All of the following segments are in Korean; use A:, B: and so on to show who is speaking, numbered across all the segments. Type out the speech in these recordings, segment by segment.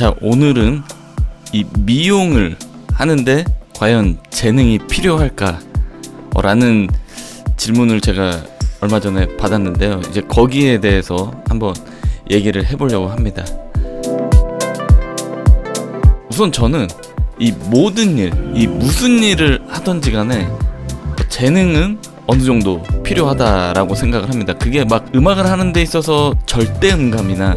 A: 자, 오늘은 이 미용을 하는데 과연 재능이 필요할까? 어, 라는 질문을 제가 얼마 전에 받았는데요. 이제 거기에 대해서 한번 얘기를 해보려고 합니다. 우선 저는 이 모든 일, 이 무슨 일을 하던지 간에 재능은 어느 정도 필요하다라고 생각을 합니다. 그게 막 음악을 하는 데 있어서 절대 음감이나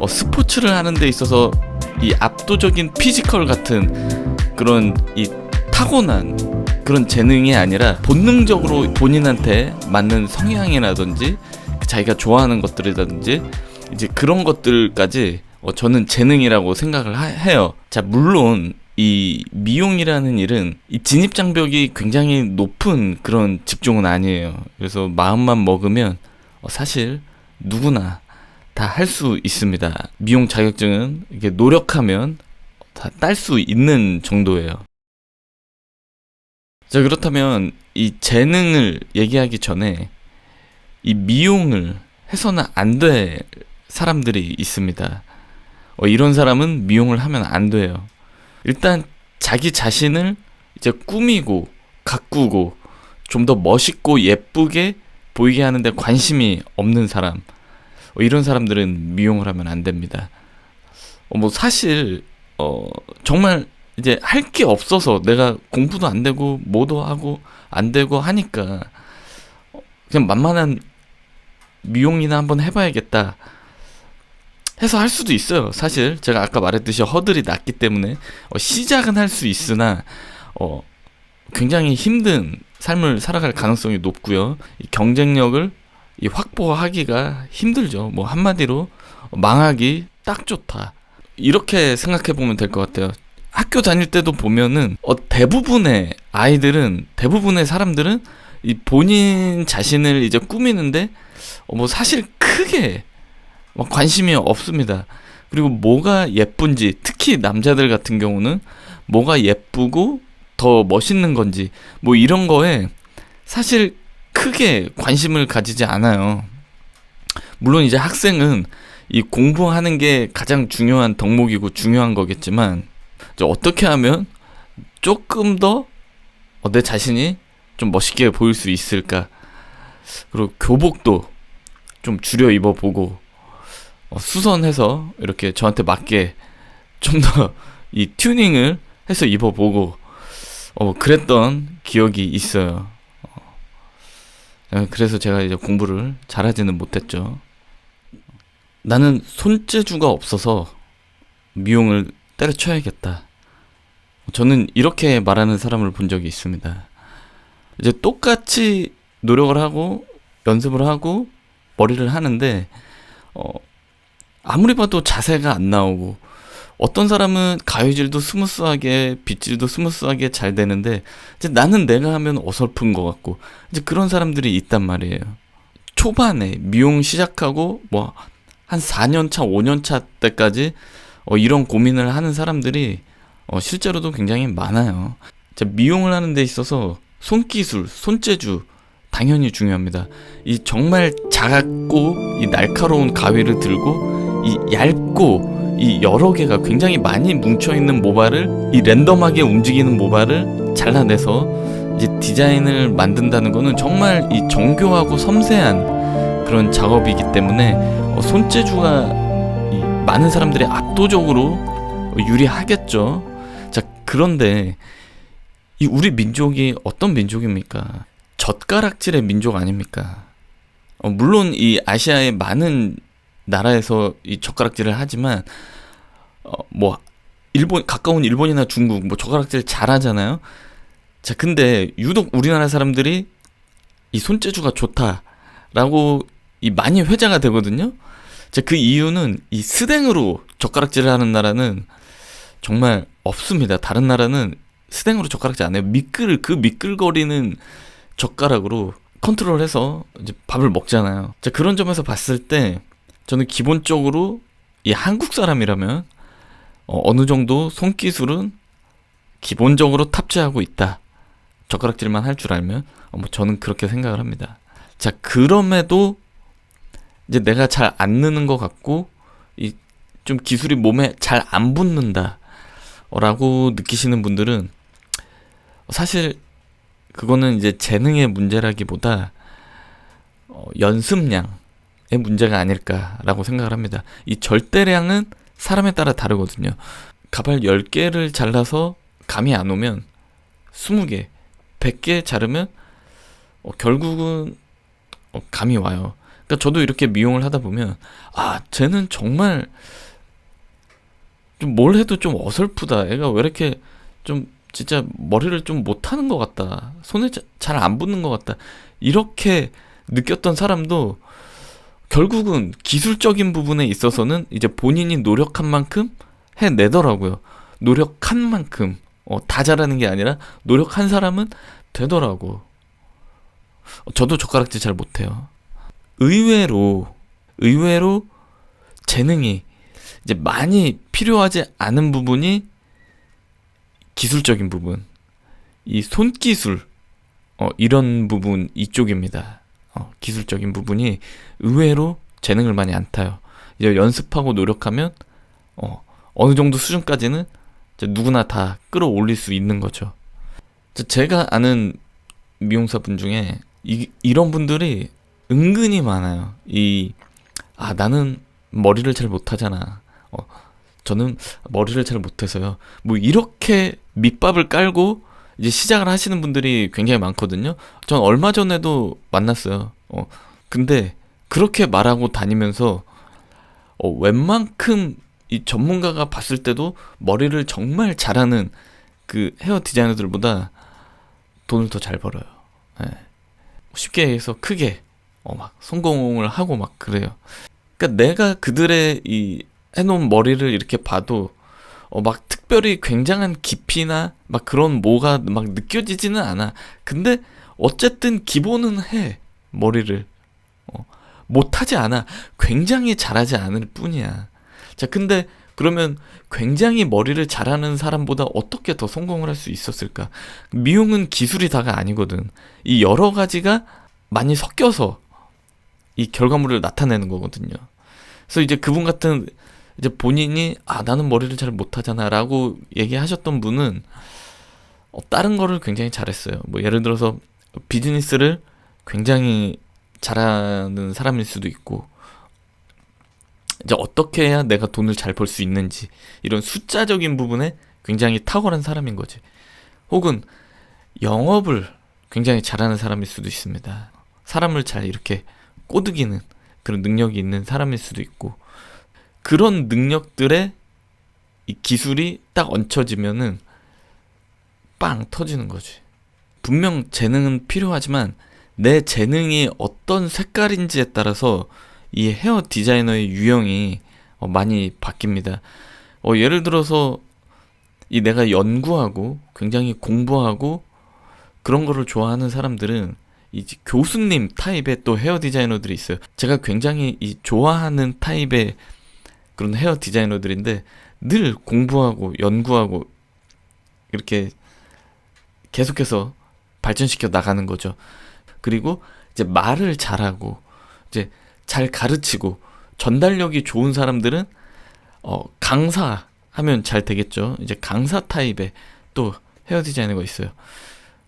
A: 어, 스포츠를 하는 데 있어서 이 압도적인 피지컬 같은 그런 이 타고난 그런 재능이 아니라 본능적으로 본인한테 맞는 성향이라든지 자기가 좋아하는 것들이라든지 이제 그런 것들까지 어, 저는 재능이라고 생각을 하- 해요. 자, 물론 이 미용이라는 일은 이 진입 장벽이 굉장히 높은 그런 직종은 아니에요. 그래서 마음만 먹으면 어, 사실 누구나 다 할 수 있습니다. 미용 자격증은 이게 노력하면 다 딸 수 있는 정도예요. 자, 그렇다면 이 재능을 얘기하기 전에 이 미용을 해서는 안 될 사람들이 있습니다. 어, 이런 사람은 미용을 하면 안 돼요. 일단 자기 자신을 이제 꾸미고 가꾸고 좀 더 멋있고 예쁘게 보이게 하는데 관심이 없는 사람 어, 이런 사람들은 미용을 하면 안 됩니다. 어, 뭐 사실 어 정말 이제 할 게 없어서 내가 공부도 안 되고 뭐도 하고 안 되고 하니까 어, 그냥 만만한 미용이나 한번 해봐야겠다 해서 할 수도 있어요. 사실 제가 아까 말했듯이 허들이 낮기 때문에 어, 시작은 할 수 있으나 어, 굉장히 힘든 삶을 살아갈 가능성이 높고요. 이 경쟁력을 이 확보하기가 힘들죠. 뭐 한마디로 망하기 딱 좋다. 이렇게 생각해 보면 될 것 같아요. 학교 다닐 때도 보면은 어, 대부분의 아이들은 대부분의 사람들은 이 본인 자신을 이제 꾸미는데 어, 뭐 사실 크게 막 관심이 없습니다. 그리고 뭐가 예쁜지 특히 남자들 같은 경우는 뭐가 예쁘고 더 멋있는 건지 뭐 이런 거에 사실 크게 관심을 가지지 않아요. 물론 이제 학생은 이 공부하는 게 가장 중요한 덕목이고 중요한 거겠지만 어떻게 하면 조금 더 내 자신이 좀 멋있게 보일 수 있을까? 그리고 교복도 좀 줄여 입어보고 어, 수선해서 이렇게 저한테 맞게 좀 더 이 튜닝을 해서 입어보고 어, 그랬던 기억이 있어요. 어, 어, 그래서 제가 이제 공부를 잘하지는 못했죠. 나는 손재주가 없어서 미용을 때려쳐야겠다. 저는 이렇게 말하는 사람을 본 적이 있습니다. 이제 똑같이 노력을 하고 연습을 하고 머리를 하는데 어, 아무리 봐도 자세가 안 나오고 어떤 사람은 가위질도 스무스하게 빗질도 스무스하게 잘 되는데 이제 나는 내가 하면 어설픈 것 같고 이제 그런 사람들이 있단 말이에요. 초반에 미용 시작하고 뭐 한 4년 차, 5년 차 때까지 어, 이런 고민을 하는 사람들이 어, 실제로도 굉장히 많아요. 자, 미용을 하는 데 있어서 손기술, 손재주 당연히 중요합니다. 이 정말 작고 이 날카로운 가위를 들고 이 얇고 이 여러 개가 굉장히 많이 뭉쳐 있는 모발을 이 랜덤하게 움직이는 모발을 잘라내서 이제 디자인을 만든다는 거는 정말 이 정교하고 섬세한 그런 작업이기 때문에 어, 손재주가 이 많은 사람들이 압도적으로 유리하겠죠. 자 그런데 이 우리 민족이 어떤 민족입니까? 젓가락질의 민족 아닙니까? 어, 물론 이 아시아의 많은 나라에서 이 젓가락질을 하지만 어, 뭐 일본 가까운 일본이나 중국 뭐 젓가락질 잘하잖아요. 자 근데 유독 우리나라 사람들이 이 손재주가 좋다라고 이 많이 회자가 되거든요. 자 그 이유는 이 스댕으로 젓가락질을 하는 나라는 정말 없습니다. 다른 나라는 스댕으로 젓가락질 안 해요. 미끌 그 미끌거리는 젓가락으로 컨트롤해서 이제 밥을 먹잖아요. 자 그런 점에서 봤을 때 저는 기본적으로 이 한국 사람이라면 어, 어느 정도 손기술은 기본적으로 탑재하고 있다. 젓가락질만 할 줄 알면 어, 뭐 저는 그렇게 생각을 합니다. 자 그럼에도 이제 내가 잘 안 느는 것 같고 이 좀 기술이 몸에 잘 안 붙는다. 라고 느끼시는 분들은 사실 그거는 이제 재능의 문제라기보다 어, 연습량의 문제가 아닐까라고 생각을 합니다. 이 절대량은 사람에 따라 다르거든요. 가발 10개를 잘라서 감이 안 오면 20개, 100개 자르면 어, 결국은 어, 감이 와요. 그러니까 저도 이렇게 미용을 하다 보면 아, 쟤는 정말 좀 뭘 해도 좀 어설프다. 애가 왜 이렇게 좀 진짜 머리를 좀 못하는 것 같다. 손에 잘 안 붙는 것 같다. 이렇게 느꼈던 사람도 결국은 기술적인 부분에 있어서는 이제 본인이 노력한 만큼 해내더라고요. 노력한 만큼 어, 다 잘하는 게 아니라 노력한 사람은 되더라고. 어, 저도 젓가락질 잘 못해요. 의외로 의외로 재능이 이제 많이 필요하지 않은 부분이 기술적인 부분, 이 손기술 어, 이런 부분 이쪽입니다. 어, 기술적인 부분이 의외로 재능을 많이 안 타요. 이제 연습하고 노력하면 어, 어느 정도 수준까지는 누구나 다 끌어올릴 수 있는 거죠. 제가 아는 미용사 분 중에 이, 이런 분들이 은근히 많아요. 이, 아, 나는 머리를 잘 못하잖아. 어, 저는 머리를 잘 못해서요. 뭐 이렇게 밑밥을 깔고 이제 시작을 하시는 분들이 굉장히 많거든요. 전 얼마 전에도 만났어요. 어, 근데 그렇게 말하고 다니면서 어, 웬만큼 이 전문가가 봤을 때도 머리를 정말 잘하는 그 헤어 디자이너들보다 돈을 더 잘 벌어요. 네. 쉽게 해서 크게 어, 막 성공을 하고 막 그래요. 그러니까 내가 그들의 이 해놓은 머리를 이렇게 봐도 어, 막 특별히 굉장한 깊이나 막 그런 뭐가 막 느껴지지는 않아. 근데 어쨌든 기본은 해 머리를 어, 못하지 않아. 굉장히 잘하지 않을 뿐이야. 자, 근데 그러면 굉장히 머리를 잘하는 사람보다 어떻게 더 성공을 할 수 있었을까? 미용은 기술이 다가 아니거든. 이 여러 가지가 많이 섞여서 이 결과물을 나타내는 거거든요. 그래서 이제 그분 같은 이제 본인이 아 나는 머리를 잘 못하잖아라고 얘기하셨던 분은 어, 다른 거를 굉장히 잘했어요. 뭐 예를 들어서 비즈니스를 굉장히 잘하는 사람일 수도 있고 이제 어떻게 해야 내가 돈을 잘 벌 수 있는지 이런 숫자적인 부분에 굉장히 탁월한 사람인 거지. 혹은 영업을 굉장히 잘하는 사람일 수도 있습니다. 사람을 잘 이렇게 꼬드기는 그런 능력이 있는 사람일 수도 있고 그런 능력들의 이 기술이 딱 얹혀지면은 빵 터지는 거지. 분명 재능은 필요하지만 내 재능이 어떤 색깔인지에 따라서 이 헤어 디자이너의 유형이 어, 많이 바뀝니다. 어, 예를 들어서 이 내가 연구하고 굉장히 공부하고 그런 거를 좋아하는 사람들은 이 교수님 타입의 또 헤어 디자이너들이 있어요. 제가 굉장히 이 좋아하는 타입의 그런 헤어 디자이너들인데 늘 공부하고 연구하고 이렇게 계속해서 발전시켜 나가는 거죠. 그리고 이제 말을 잘하고 이제 잘 가르치고 전달력이 좋은 사람들은 어 강사 하면 잘 되겠죠. 이제 강사 타입의 또 헤어 디자이너가 있어요.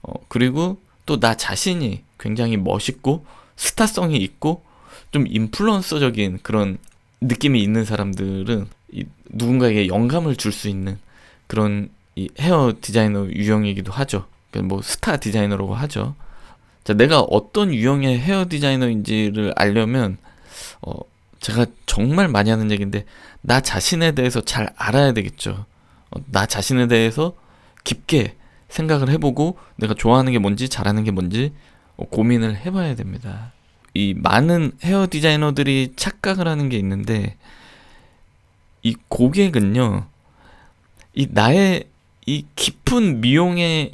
A: 어 그리고 또 나 자신이 굉장히 멋있고 스타성이 있고 좀 인플루언서적인 그런 느낌이 있는 사람들은 이 누군가에게 영감을 줄 수 있는 그런 이 헤어 디자이너 유형이기도 하죠. 그러니까 뭐 스타 디자이너라고 하죠. 자, 내가 어떤 유형의 헤어 디자이너인지를 알려면 어, 제가 정말 많이 하는 얘기인데 나 자신에 대해서 잘 알아야 되겠죠. 어, 나 자신에 대해서 깊게 생각을 해보고 내가 좋아하는 게 뭔지 잘하는 게 뭔지 어, 고민을 해봐야 됩니다. 이 많은 헤어 디자이너들이 착각을 하는 게 있는데 이 고객은요 이 나의 이 깊은 미용의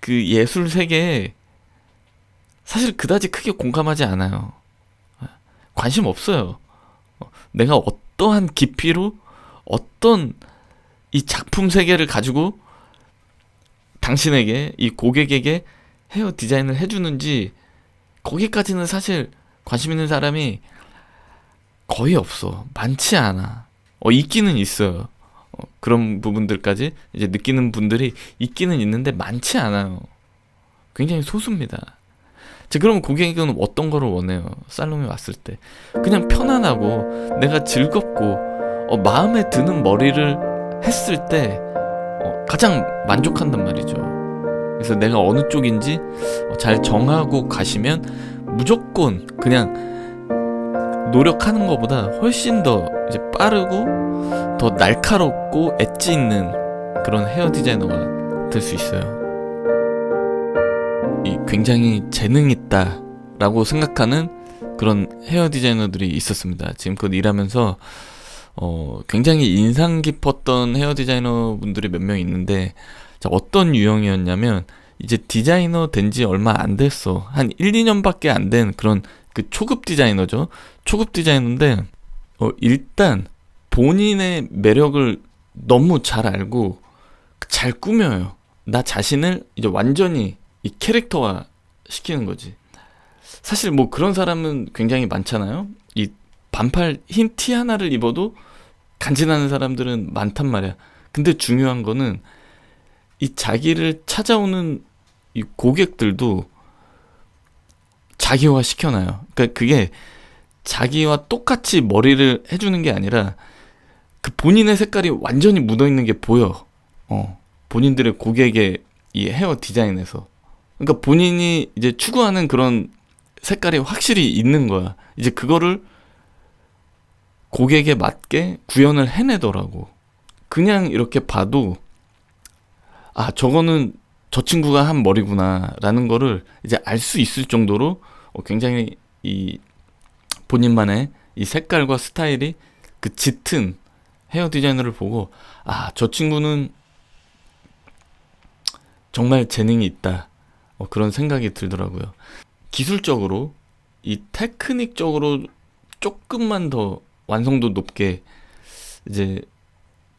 A: 그 예술 세계에 사실 그다지 크게 공감하지 않아요. 관심 없어요. 내가 어떠한 깊이로 어떤 이 작품 세계를 가지고 당신에게 이 고객에게 헤어 디자인을 해주는지 거기까지는 사실 관심 있는 사람이 거의 없어. 많지 않아. 어, 있기는 있어요. 어, 그런 부분들까지 이제 느끼는 분들이 있기는 있는데 많지 않아요. 굉장히 소수입니다. 자, 그럼 고객은 어떤 거를 원해요? 살롱에 왔을 때. 그냥 편안하고 내가 즐겁고 어, 마음에 드는 머리를 했을 때 어, 가장 만족한단 말이죠. 그래서 내가 어느 쪽인지 어, 잘 정하고 가시면 무조건 그냥 노력하는 것보다 훨씬 더 이제 빠르고 더 날카롭고 엣지 있는 그런 헤어 디자이너가 될 수 있어요. 이 굉장히 재능 있다라고 생각하는 그런 헤어 디자이너들이 있었습니다. 지금껏 일하면서 어, 굉장히 인상 깊었던 헤어 디자이너 분들이 몇 명 있는데 자, 어떤 유형이었냐면 이제 디자이너 된 지 얼마 안 됐어. 한 1, 2년밖에 안 된 그런 그 초급 디자이너죠. 초급 디자이너인데 어, 일단 본인의 매력을 너무 잘 알고 잘 꾸며요. 나 자신을 이제 완전히 이 캐릭터화 시키는 거지. 사실 뭐 그런 사람은 굉장히 많잖아요. 이 반팔 흰 티 하나를 입어도 간지나는 사람들은 많단 말이야. 근데 중요한 거는 이 자기를 찾아오는 이 고객들도 자기화 시켜놔요. 그러니까 그게 자기와 똑같이 머리를 해주는 게 아니라 그 본인의 색깔이 완전히 묻어 있는 게 보여. 어. 본인들의 고객의 이 헤어 디자인에서. 그러니까 본인이 이제 추구하는 그런 색깔이 확실히 있는 거야. 이제 그거를 고객에 맞게 구현을 해내더라고. 그냥 이렇게 봐도 아 저거는 저 친구가 한 머리구나라는 거를 이제 알 수 있을 정도로 어, 굉장히 이 본인만의 이 색깔과 스타일이 그 짙은 헤어 디자이너를 보고 아 저 친구는 정말 재능이 있다 어, 그런 생각이 들더라고요. 기술적으로 이 테크닉적으로 조금만 더 완성도 높게 이제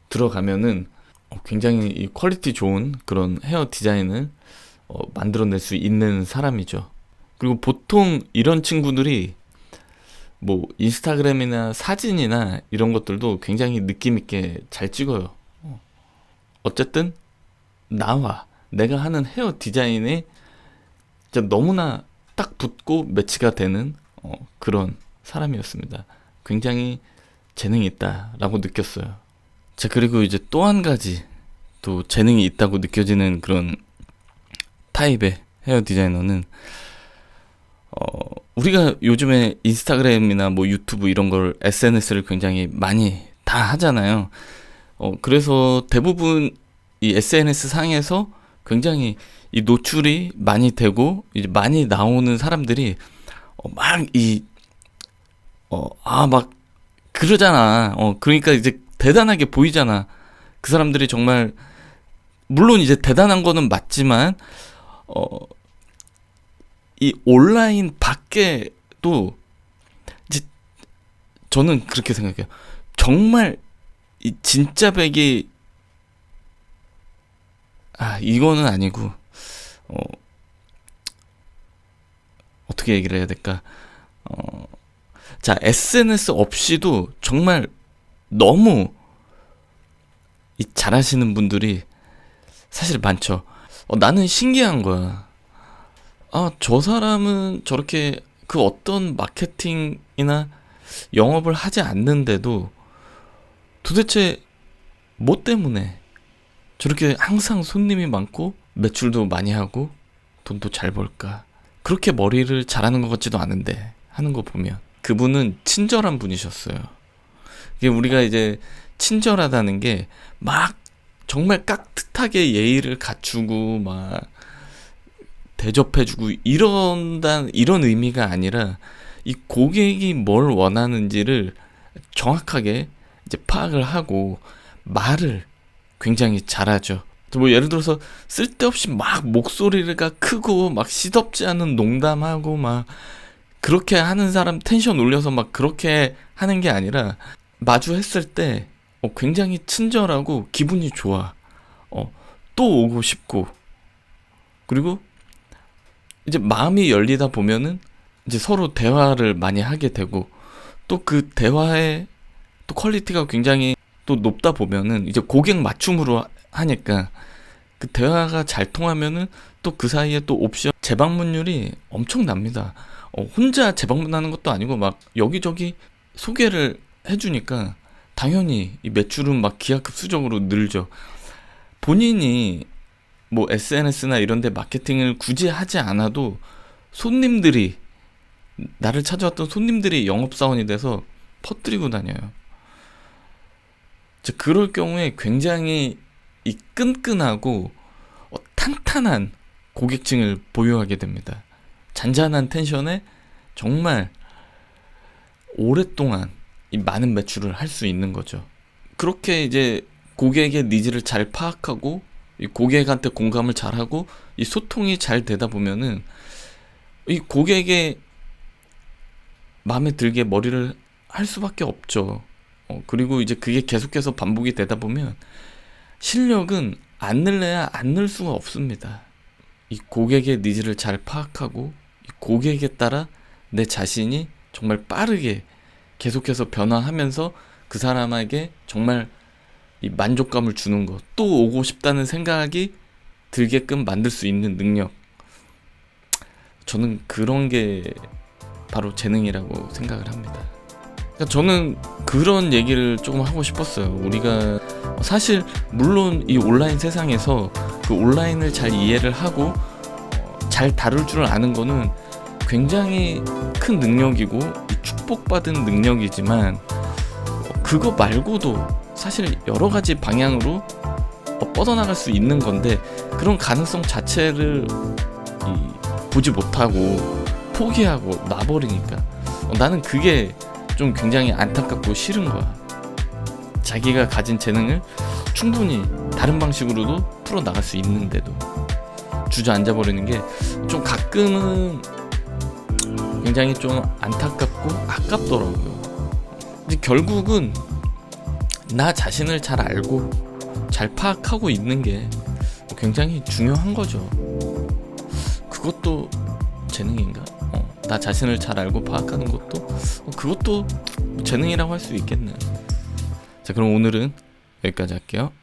A: 들어가면은 어, 굉장히 이 퀄리티 좋은 그런 헤어 디자인을 어, 만들어낼 수 있는 사람이죠. 그리고 보통 이런 친구들이 뭐 인스타그램이나 사진이나 이런 것들도 굉장히 느낌 있게 잘 찍어요. 어. 어쨌든 나와 내가 하는 헤어 디자인에 진짜 너무나 딱 붙고 매치가 되는 어, 그런 사람이었습니다. 굉장히 재능이 있다라고 느꼈어요. 자, 그리고 이제 또 한 가지 또 재능이 있다고 느껴지는 그런 타입의 헤어 디자이너는 어, 우리가 요즘에 인스타그램이나 뭐 유튜브 이런 걸 SNS를 굉장히 많이 다 하잖아요. 어, 그래서 대부분 이 SNS 상에서 굉장히 이 노출이 많이 되고 이제 많이 나오는 사람들이 어, 막이 어, 아, 막 그러잖아. 어, 그러니까 이제 대단하게 보이잖아. 그 사람들이 정말 물론 이제 대단한 거는 맞지만 어, 이 온라인 밖에도 이제 저는 그렇게 생각해요. 정말 이 진짜 백이 아 이거는 아니고 어 어떻게 얘기를 해야 될까? 어, 자 SNS 없이도 정말 너무 이 잘하시는 분들이 사실 많죠. 어, 나는 신기한 거야. 아, 저 사람은 저렇게 그 어떤 마케팅이나 영업을 하지 않는데도 도대체 뭐 때문에 저렇게 항상 손님이 많고 매출도 많이 하고 돈도 잘 벌까? 그렇게 머리를 잘하는 것 같지도 않은데 하는 거 보면 그분은 친절한 분이셨어요. 이게 우리가 이제 친절하다는 게 막 정말 깍듯하게 예의를 갖추고 막 대접해주고 이런다 이런 의미가 아니라 이 고객이 뭘 원하는지를 정확하게 이제 파악을 하고 말을 굉장히 잘하죠. 뭐 예를 들어서 쓸데없이 막 목소리가 크고 막 시덥지 않은 농담하고 막 그렇게 하는 사람 텐션 올려서 막 그렇게 하는 게 아니라 마주했을 때 어, 굉장히 친절하고 기분이 좋아. 어, 또 오고 싶고 그리고 이제 마음이 열리다 보면은 이제 서로 대화를 많이 하게 되고 또 그 대화에 또 퀄리티가 굉장히 또 높다 보면은 이제 고객 맞춤으로 하니까 그 대화가 잘 통하면은 또 그 사이에 또 옵션 재방문율이 엄청납니다. 어, 혼자 재방문하는 것도 아니고 막 여기저기 소개를 해주니까 당연히 이 매출은 막 기하급수적으로 늘죠. 본인이 뭐 SNS나 이런 데 마케팅을 굳이 하지 않아도 손님들이 나를 찾아왔던 손님들이 영업사원이 돼서 퍼뜨리고 다녀요. 자, 그럴 경우에 굉장히 이 끈끈하고 어, 탄탄한 고객층을 보유하게 됩니다. 잔잔한 텐션에 정말 오랫동안 이 많은 매출을 할 수 있는 거죠. 그렇게 이제 고객의 니즈를 잘 파악하고 이 고객한테 공감을 잘하고 이 소통이 잘 되다 보면은 이 고객의 마음에 들게 머리를 할 수밖에 없죠. 어, 그리고 이제 그게 계속해서 반복이 되다 보면 실력은 안 늘래야 안 늘 수가 없습니다. 이 고객의 니즈를 잘 파악하고 이 고객에 따라 내 자신이 정말 빠르게 계속해서 변화하면서 그 사람에게 정말 이 만족감을 주는 것, 또 오고 싶다는 생각이 들게끔 만들 수 있는 능력. 저는 그런 게 바로 재능이라고 생각을 합니다. 그러니까 저는 그런 얘기를 조금 하고 싶었어요. 우리가 사실 물론 이 온라인 세상에서 그 온라인을 잘 이해를 하고 어, 잘 다룰 줄 아는 거는 굉장히 큰 능력이고 이 축복받은 능력이지만 어, 그거 말고도 사실 여러 가지 방향으로 어, 뻗어나갈 수 있는 건데 그런 가능성 자체를 이, 보지 못하고 포기하고 놔버리니까 어, 나는 그게 좀 굉장히 안타깝고 싫은 거야. 자기가 가진 재능을 충분히 다른 방식으로도 풀어 나갈 수 있는데도 주저앉아 버리는 게 좀 가끔은 굉장히 좀 안타깝고 아깝더라고요. 근데 결국은 나 자신을 잘 알고 잘 파악하고 있는 게 굉장히 중요한 거죠. 그것도 재능인가? 어, 나 자신을 잘 알고 파악하는 것도 어, 그것도 재능이라고 할 수 있겠네. 자, 그럼 오늘은 여기까지 할게요.